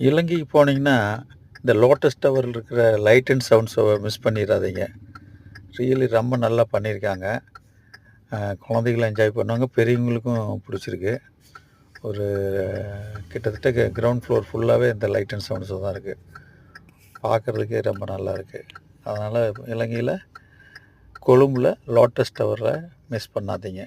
இலங்கைக்கு போனீங்கன்னா இந்த லோட்டஸ் டவரில் இருக்கிற லைட் அண்ட் சவுண்ட்ஸை மிஸ் பண்ணிடாதீங்க ரியலி ரொம்ப நல்லா பண்ணியிருக்காங்க அஹ், குழந்தைகளும் என்ஜாய் பண்ணுவாங்க. பெரியவங்களுக்கும் பிடிச்சிருக்கு. ஒரு கிட்டத்தட்ட கிரவுண்ட் ஃப்ளோர் ஃபுல்லாகவே இந்த லைட் அண்ட் சவுண்ட்ஸு தான் இருக்குது பார்க்குறதுக்கே ரொம்ப நல்லா இருக்குது அதனால் இலங்கையில் கொழும்பில் லோட்டஸ் டவரை மிஸ் பண்ணாதீங்க.